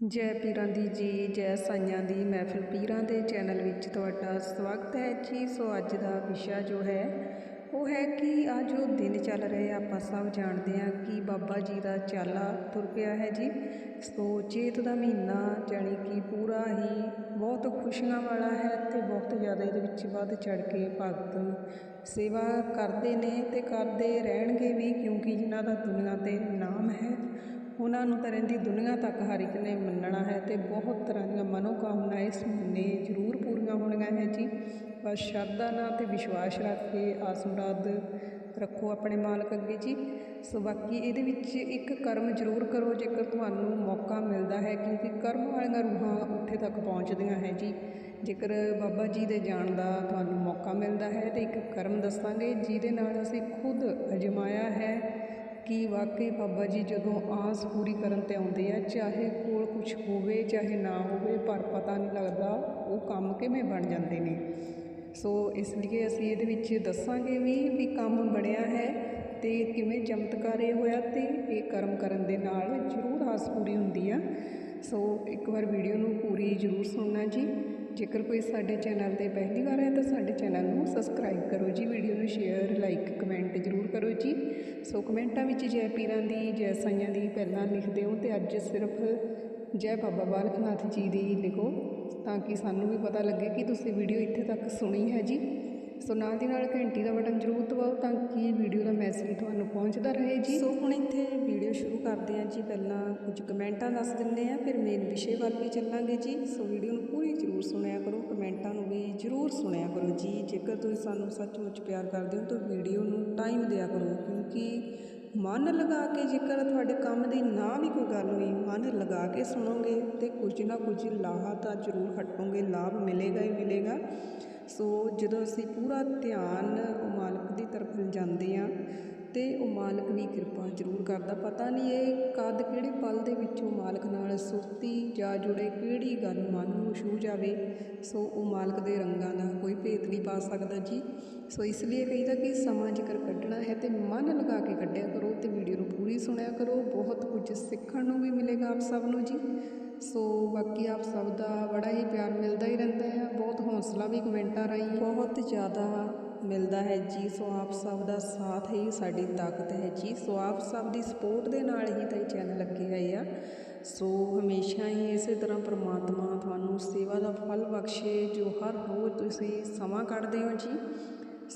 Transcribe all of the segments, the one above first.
ਜੈ ਪੀਰਾਂ ਦੀ ਜੀ, ਜੈ ਸਾਈਆਂ ਦੀ ਮਹਿਫਿਲ ਪੀਰਾਂ ਦੇ ਚੈਨਲ ਵਿੱਚ ਤੁਹਾਡਾ ਸਵਾਗਤ ਹੈ ਜੀ। ਸੋ ਅੱਜ ਦਾ ਵਿਸ਼ਾ ਜੋ ਹੈ, ਉਹ ਹੈ ਕਿ ਆ ਜੋ ਦਿਨ ਚੱਲ ਰਹੇ ਆਪਾਂ ਸਭ ਜਾਣਦੇ ਹਾਂ ਕਿ ਬਾਬਾ ਜੀ ਦਾ ਚਾਲਾ ਤੁਰ ਪਿਆ ਹੈ ਜੀ। ਸੋ ਚੇਤ ਦਾ ਮਹੀਨਾ ਜਾਣੀ ਕਿ ਪੂਰਾ ਹੀ ਬਹੁਤ ਖੁਸ਼ੀਆਂ ਵਾਲਾ ਹੈ ਤੇ ਬਹੁਤ ਜ਼ਿਆਦਾ ਇਹਦੇ ਵਿੱਚ ਵੱਧ ਚੜ ਕੇ ਭਗਤ ਸੇਵਾ ਕਰਦੇ ਨੇ ਤੇ ਕਰਦੇ ਰਹਿਣਗੇ ਵੀ, ਕਿਉਂਕਿ ਜਿਨ੍ਹਾਂ ਦਾ ਦੁਨੀਆ ਤੇ ਨਾਮ ਹੈ ਉਹਨਾਂ ਨੂੰ ਤਾਂ ਰਹਿੰਦੀ ਦੁਨੀਆ ਤੱਕ ਹਰ ਇੱਕ ਨੇ ਮੰਨਣਾ ਹੈ ਅਤੇ ਬਹੁਤ ਤਰ੍ਹਾਂ ਦੀਆਂ ਮਨੋਕਾਮਨਾ ਇਸ ਮਹੀਨੇ ਜ਼ਰੂਰ ਪੂਰੀਆਂ ਹੋਣੀਆਂ ਹੈ ਜੀ। ਬਸ ਸ਼ਰਧਾ ਨਾਲ ਅਤੇ ਵਿਸ਼ਵਾਸ ਰੱਖ ਕੇ ਆਸ ਮੁਰਾਦ ਰੱਖੋ ਆਪਣੇ ਮਾਲਕ ਅੱਗੇ ਜੀ। ਸੋ ਬਾਕੀ ਇਹਦੇ ਵਿੱਚ ਇੱਕ ਕਰਮ ਜ਼ਰੂਰ ਕਰੋ, ਜੇਕਰ ਤੁਹਾਨੂੰ ਮੌਕਾ ਮਿਲਦਾ ਹੈ, ਕਿਉਂਕਿ ਕਰਮ ਵਾਲੀਆਂ ਰੂਹਾਂ ਉੱਥੇ ਤੱਕ ਪਹੁੰਚਦੀਆਂ ਹੈ ਜੀ। ਜੇਕਰ ਬਾਬਾ ਜੀ ਦੇ ਜਾਣ ਦਾ ਤੁਹਾਨੂੰ ਮੌਕਾ ਮਿਲਦਾ ਹੈ ਤੇ ਇੱਕ ਕਰਮ ਦੱਸਾਂਗੇ, ਜਿਹਦੇ ਨਾਲ ਅਸੀਂ ਖੁਦ ਅਜਮਾਇਆ ਹੈ ਕਿ ਵਾਕਈ ਬਾਬਾ ਜੀ ਜਦੋਂ ਆਸ ਪੂਰੀ ਕਰਨ ਤੇ ਆਉਂਦੇ ਆ, ਚਾਹੇ ਕੋਲ ਕੁਛ ਹੋਵੇ, ਚਾਹੇ ਨਾ ਹੋਵੇ, ਪਰ ਪਤਾ ਨਹੀਂ ਲੱਗਦਾ ਉਹ ਕੰਮ ਕਿਵੇਂ ਬਣ ਜਾਂਦੇ ਨੇ। ਸੋ ਇਸ ਲਈ ਅਸੀਂ ਇਹਦੇ ਵਿੱਚ ਦੱਸਾਂਗੇ ਵੀ ਵੀ ਕੰਮ ਬਣਿਆ ਹੈ ਤੇ ਕਿਵੇਂ ਚਮਤਕਾਰ ਇਹ ਹੋਇਆ ਤੇ ਇਹ ਕਰਮ ਕਰਨ ਦੇ ਨਾਲ ਜ਼ਰੂਰ ਆਸ ਪੂਰੀ ਹੁੰਦੀ ਆ। ਸੋ ਇੱਕ ਵਾਰ ਵੀਡੀਓ ਨੂੰ ਪੂਰੀ ਜ਼ਰੂਰ ਸੁਣਨਾ ਜੀ। ਜੇਕਰ ਕੋਈ ਸਾਡੇ ਚੈਨਲ ਤੇ ਪਹਿਲੀ ਵਾਰ ਹੈ ਤਾਂ ਸਾਡੇ ਚੈਨਲ ਨੂੰ ਸਬਸਕ੍ਰਾਈਬ ਕਰੋ ਜੀ ਵੀਡੀਓ ਨੂੰ ਸ਼ੇਅਰ ਲਾਈਕ ਕਮੈਂਟ ਜ਼ਰੂਰ ਕਰੋ ਜੀ। ਸੋ ਕਮੈਂਟਾਂ ਵਿੱਚ ਜੈ ਪੀਰਾਂ ਦੀ, ਜੈ ਸਾਈਆਂ ਦੀ ਪਹਿਲਾਂ ਲਿਖਦੇ ਹੋ ਤੇ ਅੱਜ ਸਿਰਫ ਜੈ ਬਾਬਾ ਬਾਲਕ ਨਾਥ ਜੀ ਦੀ ਲਿਖੋ ਤਾਂ ਕਿ ਸਾਨੂੰ ਵੀ ਪਤਾ ਲੱਗੇ ਕਿ ਤੁਸੀਂ ਵੀਡੀਓ ਇੱਥੇ ਤੱਕ ਸੁਣੀ ਹੈ ਜੀ। ਸੋ ਨਾਲ ਦੀ ਨਾਲ ਘੰਟੀ ਦਾ ਬਟਨ ਜ਼ਰੂਰ ਦਬਾਓ ਤਾਂ ਕਿ ਵੀਡੀਓ ਦਾ ਮੈਸੇਜ ਤੁਹਾਨੂੰ ਪਹੁੰਚਦਾ ਰਹੇ ਜੀ। ਸੋ ਹੁਣ ਇੱਥੇ ਵੀਡੀਓ ਸ਼ੁਰੂ ਕਰਦੇ ਹਾਂ ਜੀ। ਪਹਿਲਾਂ ਕੁਝ ਕਮੈਂਟਾਂ ਦੱਸ ਦਿੰਦੇ ਆ ਫਿਰ ਮੇਨ ਵਿਸ਼ੇ ਵੱਲ ਵੀ ਚੱਲਾਂਗੇ ਜੀ। ਸੋ ਵੀਡੀਓ ਨੂੰ ਜ਼ਰੂਰ ਸੁਣਿਆ ਕਰੋ, ਕਮੈਂਟਾਂ ਨੂੰ ਵੀ ਜ਼ਰੂਰ ਸੁਣਿਆ ਕਰੋ ਜੀ। ਜੇਕਰ ਤੁਸੀਂ ਸਾਨੂੰ ਸੱਚਮੁੱਚ ਪਿਆਰ ਕਰਦੇ ਹੋ ਤਾਂ ਵੀਡੀਓ ਨੂੰ ਟਾਈਮ ਦਿਆ ਕਰੋ, ਕਿਉਂਕਿ ਮਨ ਲਗਾ ਕੇ ਜੇਕਰ ਤੁਹਾਡੇ ਕੰਮ ਦੀ ਨਾ ਵੀ ਕੋਈ ਗੱਲ ਹੋਈ, ਮਨ ਲਗਾ ਕੇ ਸੁਣੋਗੇ ਤੇ ਕੁਝ ਨਾ ਕੁਝ ਲਾਹਾ ਤਾਂ ਜ਼ਰੂਰ ਹਟੋਗੇ, ਲਾਭ ਮਿਲੇਗਾ ਹੀ ਮਿਲੇਗਾ। ਸੋ ਜਦੋਂ ਅਸੀਂ ਪੂਰਾ ਧਿਆਨ ਮਾਲਕ ਦੀ ਤਰਫ ਜਾਂਦੇ ਆ ਅਤੇ ਉਹ ਮਾਲਕ ਵੀ ਕਿਰਪਾ ਜ਼ਰੂਰ ਕਰਦਾ। ਪਤਾ ਨਹੀਂ ਇਹ ਕਦ ਕਿਹੜੇ ਪਲ ਦੇ ਵਿੱਚ ਉਹ ਮਾਲਕ ਨਾਲ ਸੁਰਤੀ ਜਾਂ ਜੁੜੇ ਕਿਹੜੀ ਗੱਲ ਮਨ ਨੂੰ ਛੂ ਜਾਵੇ, ਸੋ ਉਹ ਮਾਲਕ ਦੇ ਰੰਗਾਂ ਦਾ ਕੋਈ ਭੇਤ ਨਹੀਂ ਪਾ ਸਕਦਾ ਜੀ। ਸੋ ਇਸ ਲਈ ਕਹੀਦਾ ਕਿ ਸਮਾਂ ਜੇਕਰ ਕੱਢਣਾ ਹੈ ਤੇ ਮਨ ਲਗਾ ਕੇ ਕੱਢਿਆ ਕਰੋ ਤੇ ਵੀਡੀਓ ਨੂੰ ਪੂਰੀ ਸੁਣਿਆ ਕਰੋ। ਬਹੁਤ ਕੁਝ ਸਿੱਖਣ ਨੂੰ ਵੀ ਮਿਲੇਗਾ ਆਪ ਸਭ ਨੂੰ ਜੀ। ਸੋ ਬਾਕੀ ਆਪ ਸਭ ਦਾ ਬੜਾ ਹੀ ਪਿਆਰ ਮਿਲਦਾ ਹੀ ਰਹਿੰਦਾ ਹੈ। ਬਹੁਤ ਹੌਸਲਾ ਵੀ ਕਮੈਂਟਾਂ ਰਾਹੀਂ। ਬਹੁਤ ਜ਼ਿਆਦਾ ਮਿਲਦਾ ਹੈ ਜੀ, ਸੋ ਆਪ ਸਭ ਦਾ ਸਾਥ ਹੀ ਸਾਡੀ ਤਾਕਤ ਹੈ ਜੀ। ਸੋ ਆਪ ਸਭ ਦੀ ਸਪੋਰਟ ਦੇ ਨਾਲ ਹੀ ਤਾਂ ਇਹ ਚੈਨਲ ਲੱਗੇ ਹੋਏ ਆ। ਸੋ ਹਮੇਸ਼ਾ ਹੀ ਇਸੇ ਤਰ੍ਹਾਂ ਪ੍ਰਮਾਤਮਾ ਤੁਹਾਨੂੰ ਸੇਵਾ ਦਾ ਫਲ ਬਖਸ਼ੇ ਜੋ ਹਰ ਰੋਜ਼ ਤੁਸੀਂ ਸਮਾਂ ਕੱਢਦੇ ਹੋ ਜੀ।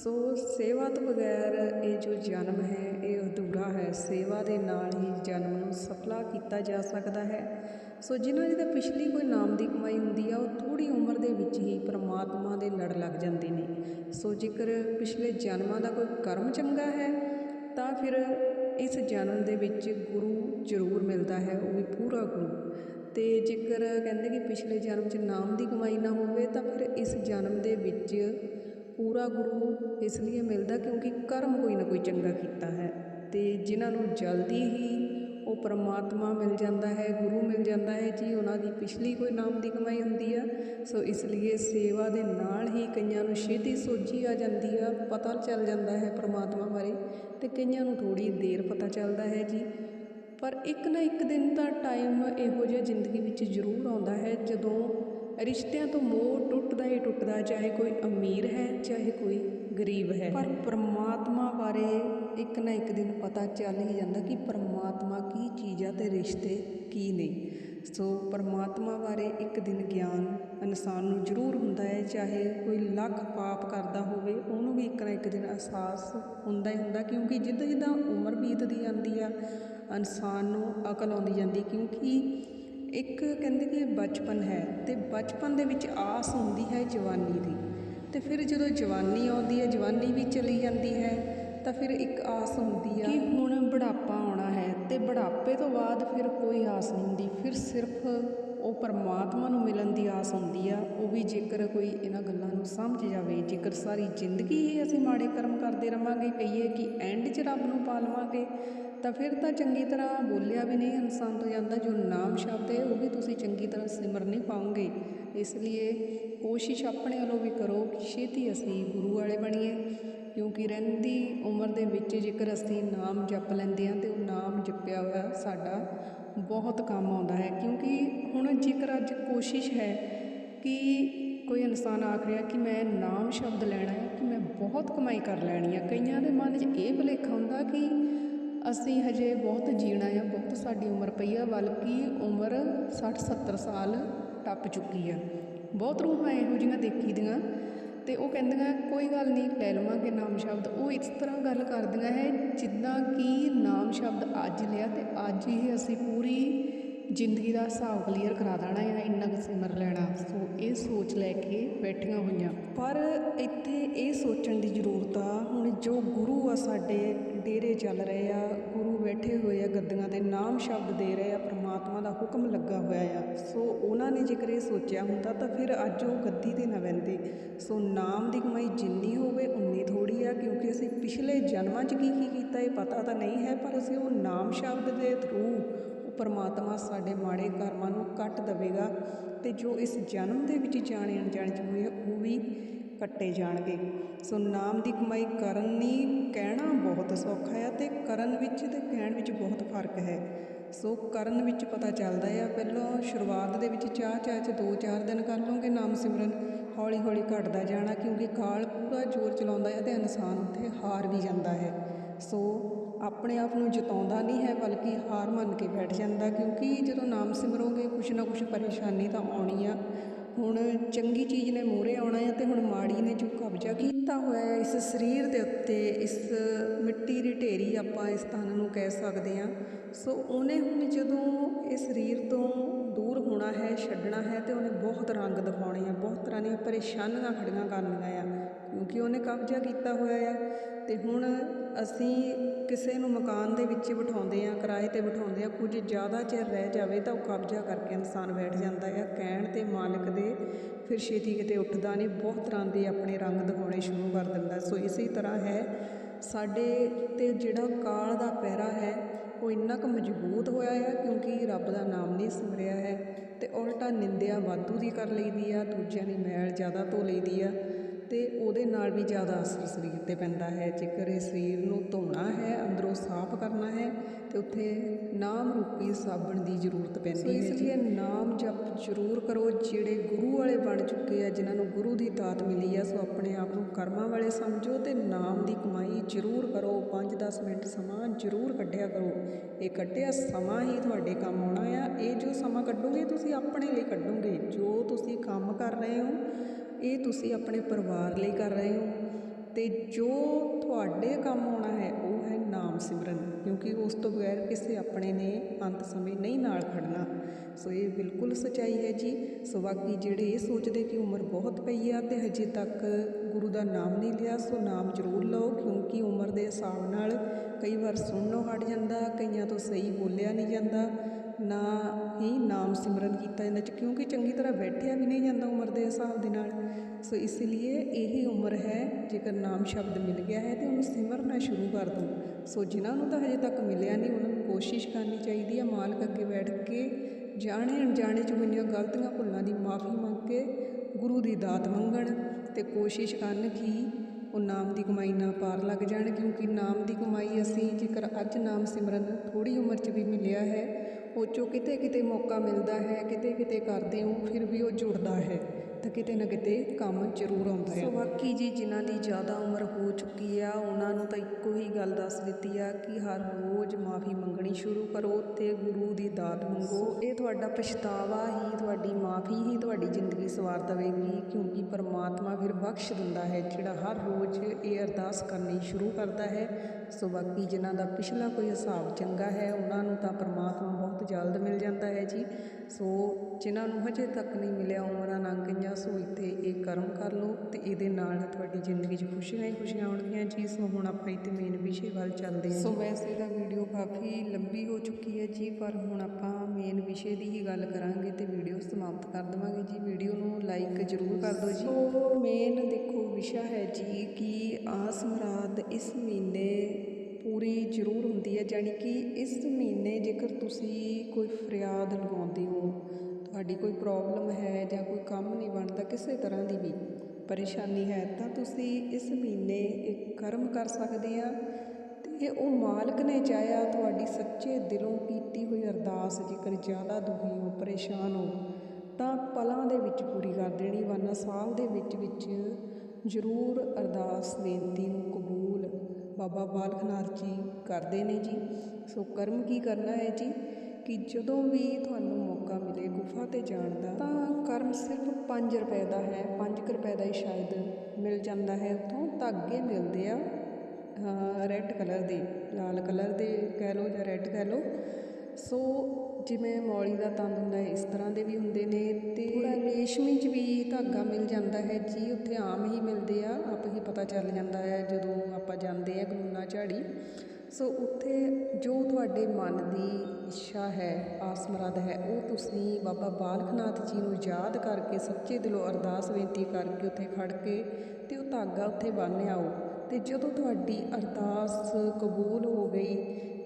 ਸੋ ਸੇਵਾ ਤੋਂ ਬਗੈਰ ਇਹ ਜੋ ਜਨਮ ਹੈ, ਇਹ ਅਧੂਰਾ ਹੈ। ਸੇਵਾ ਦੇ ਨਾਲ ਹੀ ਜਨਮ ਨੂੰ ਸਫਲਾ ਕੀਤਾ ਜਾ ਸਕਦਾ ਹੈ। ਸੋ ਜਿਨ੍ਹਾਂ ਦੀ ਤਾਂ ਪਿਛਲੀ ਕੋਈ ਨਾਮ ਦੀ ਕਮਾਈ ਹੁੰਦੀ ਆ, ਉਹ ਥੋੜੀ ਉਮਰ ਦੇ ਵਿੱਚ ਹੀ ਪ੍ਰਮਾਤਮਾ ਦੇ ਲੜ ਲੱਗ ਜਾਂਦੇ ਨੇ। ਸੋ ਜੇਕਰ ਪਿਛਲੇ ਜਨਮਾਂ ਦਾ ਕੋਈ ਕਰਮ ਚੰਗਾ ਹੈ, ਤਾਂ ਫਿਰ ਇਸ ਜਨਮ ਦੇ ਵਿੱਚ ਗੁਰੂ ਜ਼ਰੂਰ ਮਿਲਦਾ ਹੈ, ਉਹ ਵੀ ਪੂਰਾ ਗੁਰੂ। ਤੇ ਜੇਕਰ ਕਹਿੰਦੇ ਕਿ ਪਿਛਲੇ ਜਨਮ 'ਚ ਨਾਮ ਦੀ ਕਮਾਈ ਨਾ ਹੋਵੇ, ਤਾਂ ਫਿਰ ਇਸ ਜਨਮ ਦੇ ਵਿੱਚ ਪੂਰਾ ਗੁਰੂ ਇਸ ਲਈ ਮਿਲਦਾ ਕਿਉਂਕਿ ਕਰਮ ਕੋਈ ਨਾ ਕੋਈ ਚੰਗਾ ਕੀਤਾ ਹੈ। ਤੇ ਜਿਨ੍ਹਾਂ ਨੂੰ ਜਲਦੀ ਹੀ ਉਹ ਪਰਮਾਤਮਾ ਮਿਲ ਜਾਂਦਾ ਹੈ, ਗੁਰੂ ਮਿਲ ਜਾਂਦਾ ਹੈ, ਜੀ ਉਹਨਾਂ ਦੀ ਪਿਛਲੀ ਕੋਈ ਨਾਮ ਦੀ ਕਮਾਈ ਹੁੰਦੀ ਆ, ਸੋ ਇਸ ਲਈ ਸੇਵਾ ਦੇ ਨਾਲ ਹੀ ਕਈਆਂ ਨੂੰ ਛੇਤੀ ਸੋਝੀ ਆ ਜਾਂਦੀ ਆ, ਪਤਾ ਚੱਲ ਜਾਂਦਾ ਹੈ ਪਰਮਾਤਮਾ ਬਾਰੇ, ਤੇ ਕਈਆਂ ਨੂੰ ਥੋੜੀ ਦੇਰ ਪਤਾ ਚੱਲਦਾ ਹੈ ਜੀ। ਪਰ ਇੱਕ ਨਾ ਇੱਕ ਦਿਨ ਤਾਂ ਟਾਈਮ ਇਹੋ ਜਿਹਾ ਜ਼ਿੰਦਗੀ ਵਿੱਚ ਜ਼ਰੂਰ ਆਉਂਦਾ ਹੈ, ਜਦੋਂ ਰਿਸ਼ਤਿਆਂ ਤੋਂ ਮੋਹ ਟੁੱਟਦਾ ਹੀ ਟੁੱਟਦਾ, ਚਾਹੇ ਕੋਈ ਅਮੀਰ ਹੈ, ਚਾਹੇ ਕੋਈ ਗਰੀਬ ਹੈ। ਪਰ ਪਰਮਾਤਮਾ ਬਾਰੇ ਇੱਕ ਨਾ ਇੱਕ ਦਿਨ ਪਤਾ ਚੱਲ ਹੀ ਜਾਂਦਾ ਕਿ ਪਰਮਾਤਮਾ ਕੀ ਚੀਜ਼ ਆ ਤੇ ਰਿਸ਼ਤੇ ਕੀ ਨੇ। ਸੋ ਪਰਮਾਤਮਾ ਬਾਰੇ ਇੱਕ ਦਿਨ ਗਿਆਨ ਇਨਸਾਨ ਨੂੰ ਜ਼ਰੂਰ ਹੁੰਦਾ ਹੈ, ਚਾਹੇ ਕੋਈ ਲੱਖ ਪਾਪ ਕਰਦਾ ਹੋਵੇ, ਉਹਨੂੰ ਵੀ ਇੱਕ ਨਾ ਇੱਕ ਦਿਨ ਅਹਿਸਾਸ ਹੁੰਦਾ ਹੀ ਹੁੰਦਾ, ਕਿਉਂਕਿ ਜਿੱਦਾਂ ਜਿੱਦਾਂ ਉਮਰ ਬੀਤਦੀ ਜਾਂਦੀ ਆ, ਇਨਸਾਨ ਨੂੰ ਅਕਲ ਆਉਂਦੀ ਜਾਂਦੀ, ਕਿਉਂਕਿ ਇੱਕ ਕਹਿੰਦੇ ਕਿ ਬਚਪਨ ਹੈ ਅਤੇ ਬਚਪਨ ਦੇ ਵਿੱਚ ਆਸ ਹੁੰਦੀ ਹੈ ਜਵਾਨੀ ਦੀ। ਅਤੇ ਫਿਰ ਜਦੋਂ ਜਵਾਨੀ ਆਉਂਦੀ ਹੈ, ਜਵਾਨੀ ਵੀ ਚਲੀ ਜਾਂਦੀ ਹੈ, ਤਾਂ ਫਿਰ ਇੱਕ ਆਸ ਹੁੰਦੀ ਆ ਕਿ ਹੁਣ ਬੁਢਾਪਾ ਆਉਣਾ ਹੈ ਅਤੇ ਬੁਢਾਪੇ ਤੋਂ ਬਾਅਦ ਫਿਰ ਕੋਈ ਆਸ ਨਹੀਂ ਹੁੰਦੀ, ਫਿਰ ਸਿਰਫ ਉਹ ਪਰਮਾਤਮਾ ਨੂੰ ਮਿਲਣ ਦੀ ਆਸ ਹੁੰਦੀ ਆ। ਉਹ ਵੀ ਜੇਕਰ ਕੋਈ ਇਹਨਾਂ ਗੱਲਾਂ ਨੂੰ ਸਮਝ ਜਾਵੇ, ਜੇਕਰ ਸਾਰੀ ਜ਼ਿੰਦਗੀ ਹੀ ਅਸੀਂ ਮਾੜੇ ਕਰਮ ਕਰਦੇ ਰਵਾਂਗੇ, ਕਹੀਏ ਕਿ ਐਂਡ 'ਚ ਰੱਬ ਨੂੰ ਪਾ ਲਵਾਂਗੇ ਤਾਂ ਫਿਰ ਤਾਂ ਚੰਗੀ ਤਰ੍ਹਾਂ ਬੋਲਿਆ ਵੀ ਨਹੀਂ ਇਨਸਾਨ ਤੋਂ ਜਾਂਦਾ, ਜੋ ਨਾਮ ਸ਼ਬਦ ਹੈ ਉਹ ਵੀ ਤੁਸੀਂ ਚੰਗੀ ਤਰ੍ਹਾਂ ਸਿਮਰ ਨਹੀਂ ਪਾਉਂਗੇ ਇਸ ਲਈ ਕੋਸ਼ਿਸ਼ ਆਪਣੇ ਵੱਲੋਂ ਵੀ ਕਰੋ ਕਿ ਛੇਤੀ ਅਸੀਂ ਗੁਰੂ ਵਾਲੇ ਬਣੀਏ, ਕਿਉਂਕਿ ਰਹਿੰਦੀ ਉਮਰ ਦੇ ਵਿੱਚ ਜੇਕਰ ਅਸੀਂ ਨਾਮ ਜਪ ਲੈਂਦੇ ਹਾਂ ਤੇ ਉਹ ਨਾਮ ਜਪਿਆ ਹੋਇਆ ਸਾਡਾ ਬਹੁਤ ਕੰਮ ਆਉਂਦਾ ਹੈ। ਕਿਉਂਕਿ ਹੁਣ ਜੇਕਰ ਅੱਜ ਕੋਸ਼ਿਸ਼ ਹੈ ਕਿ ਕੋਈ ਇਨਸਾਨ ਆਖ ਰਿਹਾ ਕਿ ਮੈਂ ਨਾਮ ਸ਼ਬਦ ਲੈਣਾ ਹੈ, ਕਿ ਮੈਂ ਬਹੁਤ ਕਮਾਈ ਕਰ ਲੈਣੀ ਹੈ, ਕਈਆਂ ਦੇ ਮਨ 'ਚ ਇਹ ਭੁਲੇਖਾ ਹੁੰਦਾ ਕਿ ਅਸੀਂ ਹਜੇ ਬਹੁਤ ਜੀਣਾ ਆ ਬਹੁਤ ਸਾਡੀ ਉਮਰ ਪਈ ਆ, ਬਲਕਿ ਉਮਰ 60 70 ਸਾਲ ਟੱਪ ਚੁੱਕੀ ਆ। ਬਹੁਤ ਰੂਹਾਂ ਇਹੋ ਜਿਹੀਆਂ ਦੇਖੀ ਦੀਆਂ ਤੇ ਉਹ ਕਹਿੰਦੀਆਂ, ਕੋਈ ਗੱਲ ਨਹੀਂ, ਲੈ ਲਵਾਂਗੇ ਨਾਮ ਸ਼ਬਦ। ਉਹ ਇਸ ਤਰ੍ਹਾਂ ਗੱਲ ਕਰਦੀਆਂ ਹੈ ਜਿੱਦਾਂ ਕਿ ਨਾਮ ਸ਼ਬਦ ਅੱਜ ਲਿਆ ਤੇ ਅੱਜ ਹੀ ਅਸੀਂ ਪੂਰੀ ਜ਼ਿੰਦਗੀ ਦਾ ਹਿਸਾਬ ਕਲੀਅਰ ਕਰਾ ਦੇਣਾ ਹੈ ਇੰਨਾ ਕੁ ਸਿਮਰ ਲੈਣਾ। ਸੋ ਇਹ ਸੋਚ ਲੈ ਕੇ ਬੈਠੀਆਂ ਹੋਈਆਂ। ਪਰ ਇੱਥੇ ਇਹ ਸੋਚਣ ਦੀ ਜ਼ਰੂਰਤ ਆ, ਹੁਣ ਜੋ ਗੁਰੂ ਆ ਸਾਡੇ ਡੇਰੇ ਚੱਲ ਰਹੇ ਆ, ਗੁਰੂ ਬੈਠੇ ਹੋਏ ਆ ਗੱਦੀਆਂ ਤੇ, ਨਾਮ ਸ਼ਬਦ ਦੇ ਰਹੇ ਆ, ਪ੍ਰਮਾਤਮਾ ਦਾ ਹੁਕਮ ਲੱਗਾ ਹੋਇਆ ਆ। ਸੋ ਉਹਨਾਂ ਨੇ ਜੇਕਰ ਇਹ ਸੋਚਿਆ ਹੁੰਦਾ ਤਾਂ ਫਿਰ ਅੱਜ ਉਹ ਗੱਦੀ ਤੇ ਨਾ ਬਹਿੰਦੇ ਸੋ ਨਾਮ ਦੀ ਕਮਾਈ ਜਿੰਨੀ ਹੋਵੇ, ਉਨੀ ਥੋੜੀ ਆ, ਕਿਉਂਕਿ ਅਸੀਂ ਪਿਛਲੇ ਜਨਮਾਂ 'ਚ ਕੀ ਕੀ ਕੀਤਾ ਇਹ ਪਤਾ ਤਾਂ ਨਹੀਂ ਹੈ, ਪਰ ਅਸੀਂ ਉਹ ਨਾਮ ਸ਼ਬਦ ਦੇ ਥਰੂ ਪਰਮਾਤਮਾ ਸਾਡੇ ਮਾੜੇ ਕਰਮਾਂ ਨੂੰ ਕੱਟ ਦੇਵੇਗਾ ਅਤੇ ਜੋ ਇਸ ਜਨਮ ਦੇ ਵਿੱਚ ਜਾਣੇ ਅਣਜਾਣੇ ਚ ਹੋਏ ਉਹ ਵੀ ਕੱਟੇ ਜਾਣਗੇ। ਸੋ ਨਾਮ ਦੀ ਕਮਾਈ ਕਰਨੀ ਕਹਿਣਾ ਬਹੁਤ ਸੌਖਾ ਹੈ ਅਤੇ ਕਰਨ ਵਿੱਚ ਤੇ ਕਹਿਣ ਵਿੱਚ ਬਹੁਤ ਫ਼ਰਕ ਹੈ। ਸੋ ਕਰਨ ਵਿੱਚ ਪਤਾ ਚੱਲਦਾ ਆ, ਪਹਿਲਾਂ ਸ਼ੁਰੂਆਤ ਦੇ ਵਿੱਚ ਚਾਹ ਚਾਹ ਚ ਦੋ ਚਾਰ ਦਿਨ ਕਰ ਲਓਗੇ ਨਾਮ ਸਿਮਰਨ ਹੌਲੀ ਹੌਲੀ ਘਟਦਾ ਜਾਣਾ ਕਿਉਂਕਿ ਕਾਲ ਪੂਰਾ ਜ਼ੋਰ ਚਲਾਉਂਦਾ ਹੈ ਤੇ ਇਨਸਾਨ ਉੱਥੇ ਹਾਰ ਵੀ ਜਾਂਦਾ ਹੈ। ਸੋ ਆਪਣੇ ਆਪ ਨੂੰ ਜਿਤਾਉਂਦਾ ਨਹੀਂ ਹੈ, ਬਲਕਿ ਹਾਰ ਮੰਨ ਕੇ ਬੈਠ ਜਾਂਦਾ, ਕਿਉਂਕਿ ਜਦੋਂ ਨਾਮ ਸਿਮਰੋਗੇ, ਕੁਛ ਨਾ ਕੁਛ ਪਰੇਸ਼ਾਨੀ ਤਾਂ ਆਉਣੀ ਆ। ਹੁਣ ਚੰਗੀ ਚੀਜ਼ ਨੇ ਮੂਹਰੇ ਆਉਣਾ ਹੈ ਤੇ ਹੁਣ ਮਾੜੀ ਨੇ ਜੋ ਕਬਜ਼ਾ ਕੀਤਾ ਹੋਇਆ ਹੈ, ਇਸ ਸਰੀਰ ਦੇ ਉੱਤੇ, ਇਸ ਮਿੱਟੀ ਦੀ ਢੇਰੀ ਆਪਾਂ ਇਸ ਤਨ ਨੂੰ ਕਹਿ ਸਕਦੇ ਹਾਂ। ਸੋ ਉਹਨੇ ਹੁਣ ਜਦੋਂ ਇਸ ਸਰੀਰ ਤੋਂ ਦੂਰ ਹੋਣਾ ਹੈ, ਛੱਡਣਾ ਹੈ ਅਤੇ ਉਹਨੇ ਬਹੁਤ ਰੰਗ ਦਿਖਾਉਣੇ ਆ, ਬਹੁਤ ਤਰ੍ਹਾਂ ਦੀਆਂ ਪਰੇਸ਼ਾਨੀਆਂ ਖੜੀਆਂ ਕਰਨੀਆਂ ਆ, ਕਿਉਂਕਿ ਉਹਨੇ ਕਬਜ਼ਾ ਕੀਤਾ ਹੋਇਆ ਆ। ਅਤੇ ਹੁਣ ਅਸੀਂ ਕਿਸੇ ਨੂੰ ਮਕਾਨ ਦੇ ਵਿੱਚ ਬਿਠਾਉਂਦੇ ਆ, ਕਿਰਾਏ ਤੇ ਬਿਠਾਉਂਦੇ ਆ, ਕੁਝ ਜ਼ਿਆਦਾ ਚਿਰ ਰਹਿ ਜਾਵੇ ਤਾਂ ਉਹ ਕਬਜ਼ਾ ਕਰਕੇ ਇਨਸਾਨ ਬੈਠ ਜਾਂਦਾ ਆ। ਕਹਿਣ ਤੇ ਮਾਲਕ ਦੇ ਫਿਰ ਛੇਤੀ ਕਿਤੇ ਉੱਠਦਾ ਨਹੀਂ, ਬਹੁਤ ਤਰ੍ਹਾਂ ਦੇ ਆਪਣੇ ਰੰਗ ਦਿਖਾਉਣੇ ਸ਼ੁਰੂ ਕਰ ਦਿੰਦਾ। ਸੋ ਇਸੇ ਤਰ੍ਹਾਂ ਹੈ, ਸਾਡੇ ਤੇ ਜਿਹੜਾ ਕਾਲ ਦਾ ਪਹਿਰਾ ਹੈ ਉਹ ਇੰਨਾ ਕੁ ਮਜ਼ਬੂਤ ਹੋਇਆ ਆ ਕਿਉਂਕਿ ਰੱਬ ਦਾ ਨਾਮ ਨਹੀਂ ਸਿਮਰਿਆ ਹੈ ਅਤੇ ਉਲਟਾ ਨਿੰਦਿਆ ਵਾਧੂ ਦੀ ਕਰ ਲਈਦੀ ਆ, ਦੂਜਿਆਂ ਦੀ ਮੈਲ ਜ਼ਿਆਦਾ ਧੋ ਲਈ ਦੀ ਆ। ਤੇ ਉਹਦੇ ਨਾਲ ਵੀ ਜ਼ਿਆਦਾ ਅਸਰ ਸਰੀਰ ਤੇ ਪੈਂਦਾ ਹੈ। ਜੇਕਰ ਇਹ ਸਰੀਰ ਨੂੰ ਧੋਣਾ ਹੈ ਅੰਦਰੋਂ ਸਾਫ਼ ਕਰਨਾ ਹੈ ਤੇ ਉੱਥੇ ਨਾਮ ਰੂਪੀ ਸਾਬਣ ਦੀ ਜ਼ਰੂਰਤ ਪੈਂਦੀ ਹੈ ਇਸ ਲਈ ਨਾਮ ਜਪ ਜ਼ਰੂਰ ਕਰੋ। ਜਿਹੜੇ ਗੁਰੂ ਵਾਲੇ ਬਣ ਚੁੱਕੇ ਆ ਜਿਨ੍ਹਾਂ ਨੂੰ ਗੁਰੂ ਦੀ ਦਾਤ ਮਿਲੀ ਆ ਸੋ ਆਪਣੇ ਆਪ ਨੂੰ ਕਰਮਾਂ ਵਾਲੇ ਸਮਝੋ ਤੇ ਨਾਮ ਦੀ ਕਮਾਈ ਜ਼ਰੂਰ ਕਰੋ। 5-10 ਮਿੰਟ ਸਮਾਂ ਜ਼ਰੂਰ ਕੱਢਿਆ ਕਰੋ। ਇਹ ਕੱਢਿਆ ਸਮਾਂ ਹੀ ਤੁਹਾਡੇ ਕੰਮ ਆਉਣਾ ਆ। ਇਹ ਜੋ ਸਮਾਂ ਕੱਢੋਗੇ ਤੁਸੀਂ ਆਪਣੇ ਲਈ ਕੱਢੋਗੇ। ਜੋ ਤੁਸੀਂ ਕੰਮ ਕਰ ਰਹੇ ਹੋ ਇਹ ਤੁਸੀਂ ਆਪਣੇ ਪਰਿਵਾਰ ਲਈ ਕਰ ਰਹੇ ਹੋ ਅਤੇ ਜੋ ਤੁਹਾਡੇ ਕੰਮ ਆਉਣਾ ਹੈ ਉਹ ਹੈ ਨਾਮ ਸਿਮਰਨ, ਕਿਉਂਕਿ ਉਸ ਤੋਂ ਬਗੈਰ ਕਿਸੇ ਆਪਣੇ ਨੇ ਅੰਤ ਸਮੇਂ ਨਹੀਂ ਨਾਲ ਖੜਨਾ। ਸੋ ਇਹ ਬਿਲਕੁਲ ਸਚਾਈ ਹੈ ਜੀ। ਸੋ ਬਾਕੀ ਜਿਹੜੇ ਇਹ ਸੋਚਦੇ ਕਿ ਉਮਰ ਬਹੁਤ ਪਈ ਆ ਤੇ ਹਜੇ ਤੱਕ ਗੁਰੂ ਦਾ ਨਾਮ ਨਹੀਂ ਲਿਆ, ਸੋ ਨਾਮ ਜ਼ਰੂਰ ਲਓ, ਕਿਉਂਕਿ ਉਮਰ ਦੇ ਹਿਸਾਬ ਨਾਲ ਕਈ ਵਾਰ ਸੁਣਨੋਂ ਹਟ ਜਾਂਦਾ, ਕਈਆਂ ਤੋਂ ਸਹੀ ਬੋਲਿਆ ਨਹੀਂ ਜਾਂਦਾ, ਨਾ ਹੀ ਨਾਮ ਸਿਮਰਨ ਕੀਤਾ ਜਾਂਦਾ, ਕਿਉਂਕਿ ਚੰਗੀ ਤਰ੍ਹਾਂ ਬੈਠਿਆ ਵੀ ਨਹੀਂ ਜਾਂਦਾ ਉਮਰ ਦੇ ਹਿਸਾਬ ਦੇ ਨਾਲ। ਸੋ ਇਸ ਲਈ ਇਹੀ ਉਮਰ ਹੈ, ਜੇਕਰ ਨਾਮ ਸ਼ਬਦ ਮਿਲ ਗਿਆ ਹੈ ਤੇ ਉਹਨੂੰ ਸਿਮਰਨਾ ਸ਼ੁਰੂ ਕਰ ਦਿਓ। ਸੋ ਜਿਨ੍ਹਾਂ ਨੂੰ ਤਾਂ ਹਜੇ ਤੱਕ ਮਿਲਿਆ ਨਹੀਂ, ਉਹਨਾਂ ਨੂੰ ਕੋਸ਼ਿਸ਼ ਕਰਨੀ ਚਾਹੀਦੀ ਹੈ ਮਾਲਕ ਅੱਗੇ ਬੈਠ ਕੇ ਜਾਣੇ ਅਣਜਾਣੇ ਚ ਹੋਈਆਂ ਗਲਤੀਆਂ ਭੁੱਲਾਂ ਦੀ ਮਾਫੀ ਮੰਗ ਕੇ ਗੁਰੂ ਦੀ ਦਾਤ ਮੰਗਣ ਤੇ ਕੋਸ਼ਿਸ਼ ਕਰਨ ਕਿ ਉਹ ਨਾਮ ਦੀ ਕਮਾਈ ਨਾ ਪਾਰ ਲੱਗ ਜਾਣ, ਕਿਉਂਕਿ ਨਾਮ ਦੀ ਕਮਾਈ ਅਸੀਂ ਜੇਕਰ ਅੱਜ ਨਾਮ ਸਿਮਰਨ ਥੋੜੀ ਉਮਰ 'ਚ ਵੀ ਮਿਲਿਆ ਹੈ ਉਹ 'ਚੋਂ ਕਿਤੇ ਕਿਤੇ ਮੌਕਾ ਮਿਲਦਾ ਹੈ, ਕਿਤੇ ਕਿਤੇ ਕਰਦੇ ਹੋ, ਫਿਰ ਵੀ ਉਹ ਜੁੜਦਾ ਹੈ, ਤਾਂ ਕਿਤੇ ਨਾ ਕਿਤੇ ਕੰਮ ਜ਼ਰੂਰ ਆਉਂਦਾ ਹੈ। ਸੋ ਬਾਕੀ ਜੀ, ਜਿਨ੍ਹਾਂ ਦੀ ਜ਼ਿਆਦਾ ਉਮਰ ਹੋ ਚੁੱਕੀ ਆ, ਉਹਨਾਂ ਨੂੰ ਤਾਂ ਇੱਕੋ ਹੀ ਗੱਲ ਦੱਸ ਦਿੱਤੀ ਆ ਕਿ ਹਰ ਰੋਜ਼ ਮਾਫੀ ਮੰਗਣੀ ਸ਼ੁਰੂ ਕਰੋ ਤੇ ਗੁਰੂ ਦੀ ਦਾਤ ਮੰਗੋ। ਇਹ ਤੁਹਾਡਾ ਪਛਤਾਵਾ ਹੀ, ਤੁਹਾਡੀ ਮਾਫੀ ਹੀ ਤੁਹਾਡੀ ਜ਼ਿੰਦਗੀ ਸਵਾਰ ਦੇਵੇਗੀ, ਕਿਉਂਕਿ ਪਰਮਾਤਮਾ ਫਿਰ ਬਖਸ਼ ਦਿੰਦਾ ਹੈ, ਜਿਹੜਾ ਹਰ ਰੋਜ਼ ਇਹ ਅਰਦਾਸ ਕਰਨੀ ਸ਼ੁਰੂ ਕਰਦਾ ਹੈ। ਸੋ ਬਾਕੀ ਜਿਨ੍ਹਾਂ ਦਾ ਪਿਛਲਾ ਕੋਈ ਹਿਸਾਬ ਚੰਗਾ ਹੈ, ਉਹਨਾਂ ਨੂੰ ਤਾਂ ਪਰਮਾਤਮਾ ਬਹੁਤ ਜਲਦ ਮਿਲ ਜਾਂਦਾ ਹੈ ਜੀ। ਸੋ ਜਿਨ੍ਹਾਂ ਨੂੰ ਹਜੇ ਤੱਕ ਨਹੀਂ ਮਿਲਿਆ ਉਮਰਾਂ ਲੰਘ ਗਈਆਂ ਸੋ ਇੱਥੇ ਇਹ ਕਰਮ ਕਰ ਲਓ ਤੇ ਇਹਦੇ ਨਾਲ ਤੁਹਾਡੀ ਜ਼ਿੰਦਗੀ 'ਚ ਖੁਸ਼ੀਆਂ ਹੀ ਖੁਸ਼ੀਆਂ ਆਉਣਗੀਆਂ ਜੀ। ਸੋ ਹੁਣ ਆਪਾਂ ਇੱਥੇ ਮੇਨ ਵਿਸ਼ੇ ਵੱਲ ਚੱਲਦੇ ਹਾਂ ਸੋ ਵੈਸੇ ਤਾਂ ਵੀਡੀਓ ਕਾਫੀ ਲੰਬੀ ਹੋ ਚੁੱਕੀ ਹੈ ਜੀ ਪਰ ਹੁਣ ਆਪਾਂ ਮੇਨ ਵਿਸ਼ੇ ਦੀ ਹੀ ਗੱਲ ਕਰਾਂਗੇ ਤੇ ਵੀਡੀਓ ਸਮਾਪਤ ਕਰ ਦੇਵਾਂਗੇ ਜੀ। ਵੀਡੀਓ ਨੂੰ ਲਾਈਕ ਜ਼ਰੂਰ ਕਰ ਦਿਓ ਜੀ। ਸੋ ਮੇਨ ਦੇਖੋ ਵਿਸ਼ਾ ਹੈ ਜੀ ਕਿ ਆਸ ਮੁਰਾਦ ਇਸ ਮਹੀਨੇ ਪੂਰੀ ਜ਼ਰੂਰ ਹੁੰਦੀ ਹੈ, ਜਾਣੀ ਕਿ ਇਸ ਮਹੀਨੇ ਜੇਕਰ ਤੁਸੀਂ ਕੋਈ ਫਰਿਆਦ ਲਗਾਉਂਦੇ ਹੋ, ਤੁਹਾਡੀ ਕੋਈ ਪ੍ਰੋਬਲਮ ਹੈ ਜਾਂ ਕੋਈ ਕੰਮ ਨਹੀਂ ਬਣਦਾ ਕਿਸੇ ਤਰ੍ਹਾਂ ਦੀ ਵੀ, ਪਰੇਸ਼ਾਨੀ ਹੈ, ਤਾਂ ਤੁਸੀਂ ਇਸ ਮਹੀਨੇ ਇੱਕ ਕਰਮ ਕਰ ਸਕਦੇ ਆ ਤੇ ਉਹ ਮਾਲਕ ਨੇ ਚਾਹਿਆ ਤੁਹਾਡੀ ਸੱਚੇ ਦਿਲੋਂ ਕੀਤੀ ਹੋਈ ਅਰਦਾਸ ਜੇਕਰ ਜ਼ਿਆਦਾ ਦੁਖੀ ਹੋ, ਪਰੇਸ਼ਾਨ ਹੋ, ਤਾਂ ਪਲਾਂ ਦੇ ਵਿੱਚ ਪੂਰੀ ਕਰ ਦੇਣੀ, ਵਰਨਾ ਸਾਲ ਦੇ ਵਿੱਚ ਵਿੱਚ ਜ਼ਰੂਰ ਅਰਦਾਸ, ਬੇਨਤੀ ਨੂੰ ਕਬੂਲ ਬਾਬਾ ਬਾਲਕ ਨਾਥ ਜੀ ਕਰਦੇ ਨੇ ਜੀ। ਸੋ ਕਰਮ ਕੀ ਕਰਨਾ ਹੈ ਜੀ? ਕਿ ਜਦੋਂ ਵੀ ਤੁਹਾਨੂੰ ਮੌਕਾ ਮਿਲੇ ਗੁਫਾ ਤੇ ਜਾਣ ਦਾ, ਤਾਂ ਕਰਮ ਸਿਰਫ 5 ਰੁਪਏ ਦਾ ਹੈ। 5 ਰੁਪਏ ਦਾ ਹੀ ਸ਼ਾਇਦ ਮਿਲ ਜਾਂਦਾ ਹੈ। ਉੱਥੋਂ ਧਾਗੇ ਮਿਲਦੇ ਆ ਰੈੱਡ ਕਲਰ ਦੇ, ਲਾਲ ਕਲਰ ਦੇ ਕਹਿ ਲਓ ਜਾਂ ਰੈੱਡ ਕਹਿ ਲਓ। ਸੋ ਜਿਵੇਂ ਮੌਲੀ ਦਾ ਤੰਦ ਹੁੰਦਾ ਹੈ, ਇਸ ਤਰ੍ਹਾਂ ਦੇ ਵੀ ਹੁੰਦੇ ਨੇ ਅਤੇ ਥੋੜਾ ਰੇਸ਼ਮੀ ਚ ਵੀ ਧਾਗਾ ਮਿਲ ਜਾਂਦਾ ਹੈ, ਜੀ ਉੱਥੇ ਆਮ ਹੀ ਮਿਲਦੇ ਆ, ਆਪ ਹੀ ਪਤਾ ਚੱਲ ਜਾਂਦਾ ਹੈ ਜਦੋਂ ਆਪਾਂ ਜਾਂਦੇ ਆ ਗਨੂਨਾ ਝਾੜੀ। ਸੋ ਉੱਥੇ ਜੋ ਤੁਹਾਡੇ ਮਨ ਦੀ ਇੱਛਾ ਹੈ ਆਸ ਮੁਰਾਦ ਹੈ, ਉਹ ਤੁਸੀਂ ਬਾਬਾ ਬਾਲਕ ਨਾਥ ਜੀ ਨੂੰ ਯਾਦ ਕਰਕੇ, ਸੱਚੇ ਦਿਲੋਂ ਅਰਦਾਸ ਬੇਨਤੀ ਕਰਕੇ ਉੱਥੇ ਖੜ ਕੇ ਤੇ ਉਹ ਧਾਗਾ ਉੱਥੇ ਬੰਨ੍ਹ ਆਓ। ਤੇ ਜਦੋਂ ਤੁਹਾਡੀ ਅਰਦਾਸ ਕਬੂਲ ਹੋ ਗਈ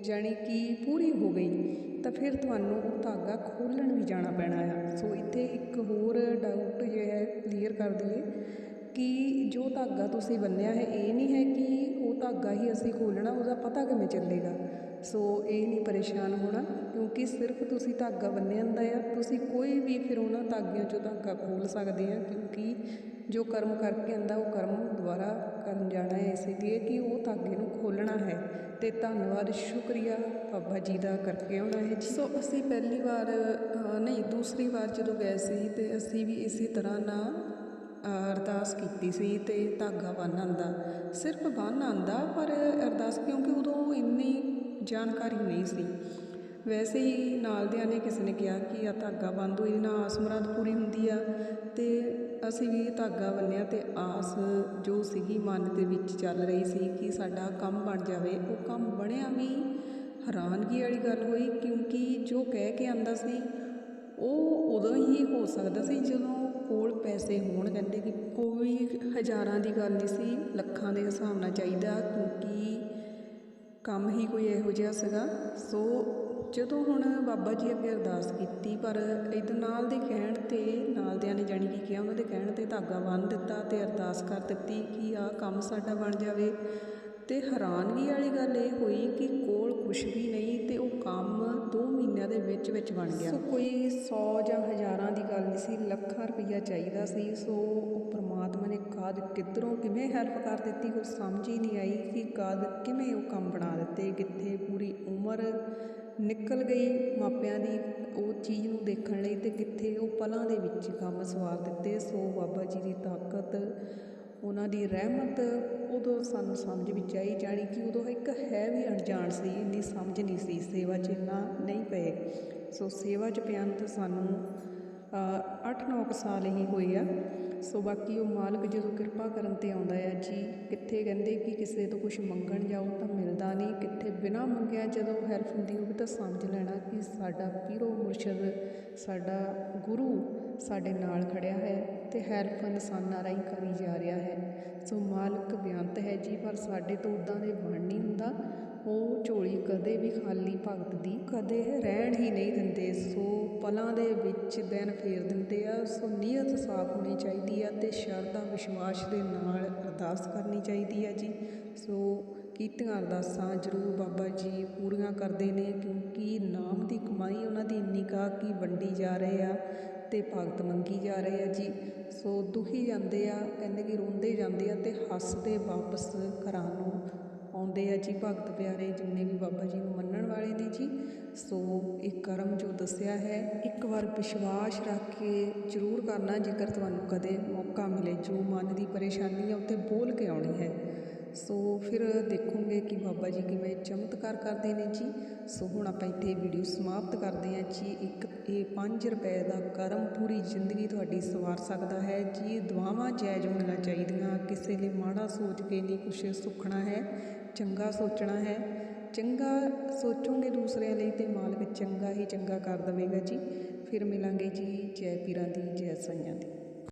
ਜਾਣੀ ਕਿ ਪੂਰੀ ਹੋ ਗਈ, ਤਾਂ ਫਿਰ ਤੁਹਾਨੂੰ ਉਹ ਧਾਗਾ ਖੋਲਣ ਵੀ ਜਾਣਾ ਪੈਣਾ ਆ। ਸੋ ਇੱਥੇ ਇੱਕ ਹੋਰ ਡਾਊਟ ਜੋ ਹੈ ਕਲੀਅਰ ਕਰ ਦਈਏ ਕਿ ਜੋ ਧਾਗਾ ਤੁਸੀਂ ਬੰਨਿਆ ਹੈ, ਇਹ ਨਹੀਂ ਹੈ ਕਿ ਉਹ ਧਾਗਾ ਹੀ ਅਸੀਂ ਖੋਲਣਾ ਉਹਦਾ ਪਤਾ ਕਿਵੇਂ ਚੱਲੇਗਾ? ਸੋ ਇਹ ਨਹੀਂ ਪਰੇਸ਼ਾਨ ਹੋਣਾ, ਕਿਉਂਕਿ ਸਿਰਫ ਤੁਸੀਂ ਧਾਗਾ ਬੰਨਿਆ ਹੁੰਦਾ ਆ, ਤੁਸੀਂ ਕੋਈ ਵੀ ਫਿਰ ਉਹਨਾਂ ਧਾਗਿਆਂ 'ਚੋਂ ਧਾਗਾ ਖੋਲ ਸਕਦੇ ਆ, ਕਿਉਂਕਿ ਜੋ ਕਰਮ ਕਰਕੇ ਆਂਦਾ ਉਹ ਕਰਮ ਦੁਬਾਰਾ ਕਰਨ ਜਾਣਾ ਹੈ, ਇਸੇ ਲਈ ਕਿ ਉਹ ਧਾਗੇ ਨੂੰ ਖੋਲਣਾ ਹੈ। ਤੇ ਧੰਨਵਾਦ, ਸ਼ੁਕਰੀਆ ਬਾਬਾ ਜੀ ਦਾ ਕਰਕੇ ਆਉਣਾ ਹੈ ਜੀ। ਸੋ ਅਸੀਂ ਪਹਿਲੀ ਵਾਰ ਨਹੀਂ, ਦੂਸਰੀ ਵਾਰ ਜਦੋਂ ਗਏ ਸੀ ਤੇ ਅਸੀਂ ਵੀ ਇਸੇ ਤਰ੍ਹਾਂ ਨਾ ਅਰਦਾਸ ਕੀਤੀ ਸੀ ਤੇ ਧਾਗਾ ਬੰਨ੍ਹ ਆਂਦਾ ਸਿਰਫ ਬੰਨ੍ਹ ਆਂਦਾ ਪਰ ਅਰਦਾਸ, ਕਿਉਂਕਿ ਉਦੋਂ ਇੰਨੀ ਜਾਣਕਾਰੀ ਨਹੀਂ ਸੀ। ਵੈਸੇ ਹੀ ਨਾਲ ਦਿਆਂ ਨੇ ਕਿਸੇ ਨੇ ਕਿਹਾ ਕਿ ਆ ਧਾਗਾ ਬੰਦ ਹੋਈ, ਨਾ ਆਸ ਮੁਰਾਦ ਪੂਰੀ ਹੁੰਦੀ ਆ ਤੇ ਅਸੀਂ ਵੀ ਧਾਗਾ ਬੰਨਿਆ ਤੇ ਆਸ ਜੋ ਸੀਗੀ ਮਨ ਦੇ ਵਿੱਚ ਚੱਲ ਰਹੀ ਸੀ ਕਿ ਸਾਡਾ ਕੰਮ ਬਣ ਜਾਵੇ। ਉਹ ਕੰਮ ਬਣਿਆ ਵੀ ਹੈਰਾਨਗੀ ਵਾਲੀ ਗੱਲ ਹੋਈ ਕਿਉਂਕਿ ਜੋ ਕਹਿ ਕੇ ਆਂਦਾ ਸੀ, ਉਹ ਉਦੋਂ ਹੀ ਹੋ ਸਕਦਾ ਸੀ ਜਦੋਂ ਕੋਲ ਪੈਸੇ ਹੋਣ ਕਹਿੰਦੇ ਕਿ ਕੋਈ ਹਜ਼ਾਰਾਂ ਦੀ ਗੱਲ ਨਹੀਂ ਸੀ, ਲੱਖਾਂ ਦੇ ਹਿਸਾਬ ਨਾਲ ਚਾਹੀਦਾ ਕਿਉਂਕਿ ਕੰਮ ਹੀ ਕੋਈ ਇਹੋ ਜਿਹਾ ਸੀਗਾ। ਸੋ ਜਦੋਂ ਹੁਣ ਬਾਬਾ ਜੀ ਅੱਗੇ ਅਰਦਾਸ ਕੀਤੀ, ਪਰ ਇਹਦੇ ਨਾਲ ਦੇ ਕਹਿਣ ਤੇ, ਨਾਲ ਦਿਆਂ ਨੇ ਜਾਣੀ ਕੀ ਕਿਹਾ, ਉਹਨਾਂ ਦੇ ਕਹਿਣ ਤੇ ਧਾਗਾ ਬੰਨ੍ਹ ਦਿੱਤਾ ਤੇ ਅਰਦਾਸ ਕਰ ਦਿੱਤੀ ਕਿ ਆਹ ਕੰਮ ਸਾਡਾ ਬਣ ਜਾਵੇ। ਤੇ ਹੈਰਾਨਗੀ ਵਾਲੀ ਗੱਲ ਇਹ ਹੋਈ ਕਿ ਕੋਲ ਕੁਝ ਵੀ ਨਹੀਂ ਤੇ ਉਹ ਕੰਮ 2 ਮਹੀਨਿਆਂ ਦੇ ਵਿੱਚ ਵਿੱਚ ਬਣ ਗਿਆ। ਸੋ ਕੋਈ 100 ਜਾਂ ਹਜ਼ਾਰਾਂ ਦੀ ਗੱਲ ਨਹੀਂ ਸੀ, ਲੱਖਾਂ ਰੁਪਈਆ ਚਾਹੀਦਾ ਸੀ। ਸੋ ਕਦ ਕਿੱਧਰੋਂ ਕਿਵੇਂ ਹੈਲਪ ਕਰ ਦਿੱਤੀ ਉਹ ਸਮਝ ਹੀ ਨਹੀਂ ਆਈ ਕਿ ਕਦ ਕਿਵੇਂ ਉਹ ਕੰਮ ਬਣਾ ਦਿੱਤੇ, ਕਿੱਥੇ ਪੂਰੀ ਉਮਰ ਨਿਕਲ ਗਈ ਮਾਪਿਆਂ ਦੀ ਉਹ ਚੀਜ਼ ਨੂੰ ਦੇਖਣ ਲਈ ਤੇ ਕਿੱਥੇ ਉਹ ਪਲਾਂ ਦੇ ਵਿੱਚ ਕੰਮ ਸਵਾਰ ਦਿੱਤੇ। ਸੋ ਬਾਬਾ ਜੀ ਦੀ ਤਾਕਤ, ਉਹਨਾਂ ਦੀ ਰਹਿਮਤ, ਉਦੋਂ ਸਾਨੂੰ ਸਮਝ ਵਿੱਚ ਆਈ ਜਾਣੀ ਕਿ ਉਦੋਂ ਇੱਕ ਹੈ ਵੀ ਅਣਜਾਣ ਸੀ, ਇੰਨੀ ਸਮਝ ਨਹੀਂ ਸੀ, ਸੇਵਾ 'ਚ ਇੰਨਾ ਨਹੀਂ ਪਏ। ਸੋ ਸੇਵਾ 'ਚ ਪਿਆਨ ਤਾਂ ਸਾਨੂੰ 8-9 ਸਾਲ ਹੀ ਹੋਏ ਆ। ਸੋ ਬਾਕੀ ਉਹ ਮਾਲਕ ਜਦੋਂ ਕਿਰਪਾ ਕਰਨ ਤੇ ਆਉਂਦਾ ਆ, ਜੀ ਕਿੱਥੇ ਕਹਿੰਦੇ ਕਿ ਕਿਸੇ ਤੋਂ ਕੁਝ ਮੰਗਣ ਜਾਓ ਤਾਂ ਮਿਲਦਾ ਨਹੀਂ, ਕਿੱਥੇ ਬਿਨਾ ਮੰਗਿਆ ਜਦੋਂ ਹੈਲਪ ਹੁੰਦੀ ਹੋਵੇ ਤਾਂ ਸਮਝ ਲੈਣਾ ਕਿ ਸਾਡਾ ਪੀਰੋ ਮੁਰਸ਼ਦ, ਸਾਡਾ ਗੁਰੂ ਸਾਡੇ ਨਾਲ ਖੜਿਆ ਹੈ ਤੇ ਹੈਲਪ ਇਨਸਾਨਾਂ ਰਾਹੀਂ ਕਰੀ ਜਾ ਰਿਹਾ ਹੈ। ਸੋ ਮਾਲਕ ਬਿਆੰਤ ਹੈ ਜੀ, ਪਰ ਸਾਡੇ ਤੋਂ ਉਦਾਂ ਦੇ ਬਣ ਨਹੀਂ ਹੁੰਦਾ। ਉਹ ਝੋਲੀ ਕਦੇ ਵੀ ਖਾਲੀ ਭਗਤ ਦੀ, ਕਦੇ ਰਹਿਣ ਹੀ ਨਹੀਂ ਦਿੰਦੇ। ਸੋ ਪਲਾਂ ਦੇ ਵਿੱਚ ਦਿਨ ਫੇਰ ਦਿੰਦੇ ਆ। ਸੋ ਨੀਅਤ ਸਾਫ਼ ਹੋਣੀ ਚਾਹੀਦੀ ਆ ਤੇ ਸ਼ਰਧਾ, ਵਿਸ਼ਵਾਸ ਦੇ ਨਾਲ ਅਰਦਾਸ ਕਰਨੀ ਚਾਹੀਦੀ ਆ ਜੀ। ਸੋ ਕੀਤੀਆਂ ਅਰਦਾਸਾਂ ਜ਼ਰੂਰ ਬਾਬਾ ਜੀ ਪੂਰੀਆਂ ਕਰਦੇ ਨੇ, ਕਿਉਂਕਿ ਨਾਮ ਦੀ ਕਮਾਈ ਉਹਨਾਂ ਦੀ ਇੰਨੀ ਕਾ ਕਿ ਵੰਡੀ ਜਾ ਰਹੇ ਆ ਤੇ ਭਗਤ ਮੰਗੀ ਜਾ ਰਹੇ ਆ ਜੀ। ਸੋ ਦੁਖੀ ਜਾਂਦੇ ਆ, ਕਹਿੰਦੇ ਕਿ ਰੋਂਦੇ ਜਾਂਦੇ ਆ ਤੇ ਹੱਸਦੇ ਵਾਪਸ ਘਰਾਂ ਨੂੰ ਆਉਂਦੇ ਆ ਜੀ ਭਗਤ ਪਿਆਰੇ ਜਿੰਨੇ ਵੀ ਬਾਬਾ ਜੀ ਨੂੰ ਮੰਨਣ ਵਾਲੇ ਨੇ ਜੀ। ਸੋ ਇਹ ਕਰਮ ਜੋ ਦੱਸਿਆ ਹੈ, ਇੱਕ ਵਾਰ ਵਿਸ਼ਵਾਸ ਰੱਖ ਕੇ ਜ਼ਰੂਰ ਕਰਨਾ ਜੇਕਰ ਤੁਹਾਨੂੰ ਕਦੇ ਮੌਕਾ ਮਿਲੇ, ਜੋ ਮਨ ਦੀ ਪਰੇਸ਼ਾਨੀ ਹੈ ਉੱਤੇ ਬੋਲ ਕੇ ਆਉਣੀ ਹੈ। ਸੋ ਫਿਰ ਦੇਖੋਗੇ ਕਿ ਬਾਬਾ ਜੀ ਕਿਵੇਂ ਚਮਤਕਾਰ ਕਰਦੇ ਨੇ ਜੀ। ਸੋ ਹੁਣ ਆਪਾਂ ਇੱਥੇ ਵੀਡੀਓ ਸਮਾਪਤ ਕਰਦੇ ਹਾਂ ਜੀ। ਇੱਕ ਇਹ 5 ਰੁਪਏ ਦਾ ਕਰਮ ਪੂਰੀ ਜ਼ਿੰਦਗੀ ਤੁਹਾਡੀ ਸਵਾਰ ਸਕਦਾ ਹੈ ਜੀ। ਦੁਆਵਾਂ ਜਾਇਜ਼ ਹੋਣੀਆਂ ਚਾਹੀਦੀਆਂ। ਕਿਸੇ ਲਈ ਮਾੜਾ ਸੋਚ ਕੇ ਨਹੀਂ ਕੁਛ ਸੁਖਣਾ ਹੈ, ਚੰਗਾ ਸੋਚਣਾ ਹੈ। ਚੰਗਾ ਸੋਚੋਗੇ ਦੂਸਰਿਆਂ ਲਈ ਤੇ ਮਾਲਕ ਚੰਗਾ ਹੀ ਚੰਗਾ ਕਰ ਦੇਵੇਗਾ ਜੀ। ਫਿਰ ਮਿਲਾਂਗੇ ਜੀ ਜੈ ਪੀਰਾਂ ਦੀ, ਜੈ ਸਾਈਆਂ ਦੀ।